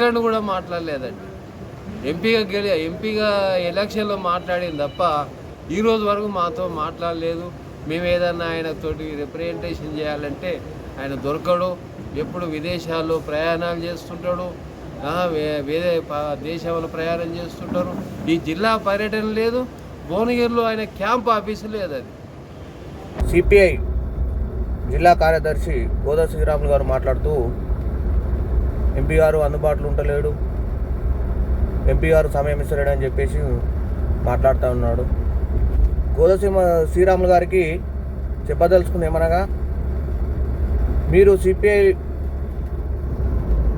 Second కూడా మాట్లాడలేదండి. ఎంపీగా గెలి ఎంపీగా ఎలక్షన్లో మాట్లాడింది తప్ప ఈరోజు వరకు మాతో మాట్లాడలేదు. మేము ఏదన్నా ఆయనతోటి రిప్రజెంటేషన్ చేయాలంటే ఆయన దొరకడు. ఎప్పుడు విదేశాల్లో ప్రయాణాలు చేస్తుంటాడు. వేరే దేశంలో ప్రయాణం చేస్తుంటారు. ఈ జిల్లా పర్యటన లేదు. భువనగిరిలో ఆయన క్యాంప్ ఆఫీసు లేదు అది. సిపిఐ జిల్లా కార్యదర్శి గోదా శ్రీరాములు గారు మాట్లాడుతూ ఎంపీ గారు అందుబాటులో ఉండలేడు. ఎంపీ గారు సమయం ఇస్తలేడు అని చెప్పేసి మాట్లాడుతూ ఉన్నాడు. గోదసీమ శ్రీరాములు గారికి చెప్పదలుచుకుంది ఏమనగా మీరు సిపిఐ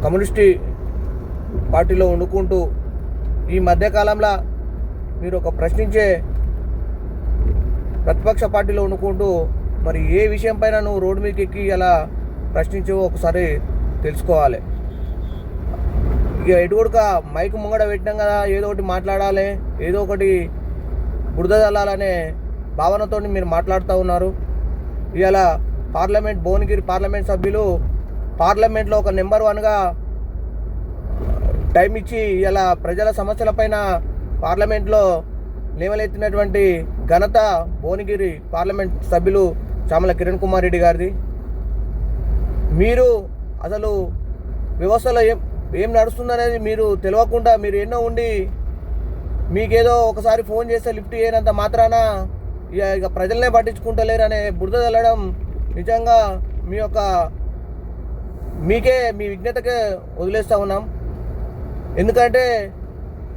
కమ్యూనిస్టు పార్టీలో వండుకుంటూ ఈ మధ్యకాలంలో మీరు ఒక ప్రశ్నించే ప్రతిపక్ష పార్టీలో వండుకుంటూ మరి ఏ విషయం పైన నువ్వు రోడ్డు మీదకి ఎక్కి అలా ప్రశ్నించావో ఒకసారి తెలుసుకోవాలి. ఇక ఎటుకొడుక మైక్ ముంగడ పెట్టినాం కదా ఏదో ఒకటి మాట్లాడాలి ఏదో ఒకటి బురద చల్లాలనే భావనతో మీరు మాట్లాడుతూ ఉన్నారు. ఇవాళ పార్లమెంట్ భువనగిరి పార్లమెంట్ సభ్యులు పార్లమెంట్లో ఒక నెంబర్ వన్గా టైం ఇచ్చి ఇలా ప్రజల సమస్యలపైన పార్లమెంట్లో లేవలెత్తినటువంటి ఘనత భువనగిరి పార్లమెంట్ సభ్యులు చామల కిరణ్ కుమార్ రెడ్డి గారిది. మీరు అసలు వ్యవస్థలో ఏం ఏం నడుస్తుందనేది మీరు తెలియకుండా మీరు ఎన్నో ఉండి మీకేదో ఒకసారి ఫోన్ చేస్తే లిఫ్ట్ చేయనంత మాత్రాన ఇక ఇక ప్రజలనే పట్టించుకుంటలేరనే బురద తెల్లడం నిజంగా మీ యొక్క మీకే మీ విజ్ఞతకే వదిలేస్తూ ఉన్నాం. ఎందుకంటే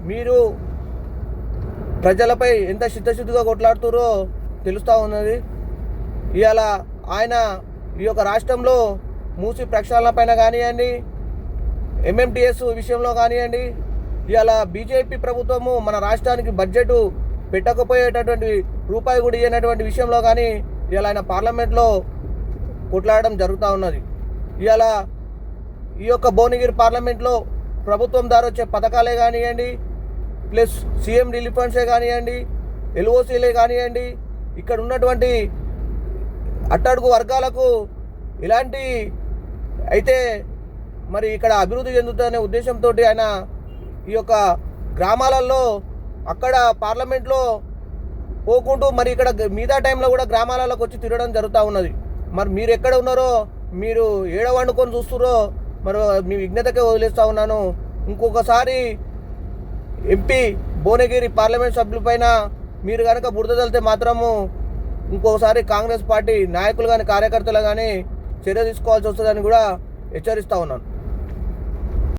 మీరు ప్రజలపై ఎంత చిత్తశుద్ధిగా కొట్లాడుతారో తెలుస్తూ ఉన్నది. ఇవాళ ఆయన ఈ యొక్క రాష్ట్రంలో మూసి ప్రక్షాళన పైన కానివ్వండి ఎంఎంటీఎస్ విషయంలో కానివ్వండి ఇవాళ బీజేపీ ప్రభుత్వము మన రాష్ట్రానికి బడ్జెట్ పెట్టకపోయేటటువంటి రూపాయి కూడా ఇవ్వనటువంటి విషయంలో కానీ ఇవాళ ఆయన పార్లమెంట్లో కొట్లాడడం జరుగుతూ ఉన్నది. ఇవాళ ఈ యొక్క భువనగిరి పార్లమెంట్లో ప్రభుత్వం ద్వారా వచ్చే పథకాలే కానివ్వండి ప్లస్ సీఎం రిలీఫ్ ఫండ్సే కానివ్వండి ఎల్ఓసీలే కానివ్వండి ఇక్కడ ఉన్నటువంటి అట్టడుగు వర్గాలకు ఇలాంటి అయితే మరి ఇక్కడ అభివృద్ధి చెందుతుందనే ఉద్దేశంతో ఆయన ఈ యొక్క గ్రామాలలో అక్కడ పార్లమెంట్లో పోకుంటూ మరి ఇక్కడ మిగతా టైంలో కూడా గ్రామాలలోకి వచ్చి తిరగడం జరుగుతూ ఉన్నది. మరి మీరు ఎక్కడ ఉన్నారో మీరు ఏడ వండుకొని చూస్తురో మరి మీ విజ్ఞతకే వదిలేస్తూ ఉన్నాను. ఇంకొకసారి ఎంపీ భువనగిరి పార్లమెంట్ సభ్యులపైన మీరు కనుక బురద తలితే మాత్రము ఇంకోసారి కాంగ్రెస్ పార్టీ నాయకులు కానీ కార్యకర్తలు కానీ చర్య తీసుకోవాల్సి వస్తుందని కూడా హెచ్చరిస్తూ ఉన్నాను.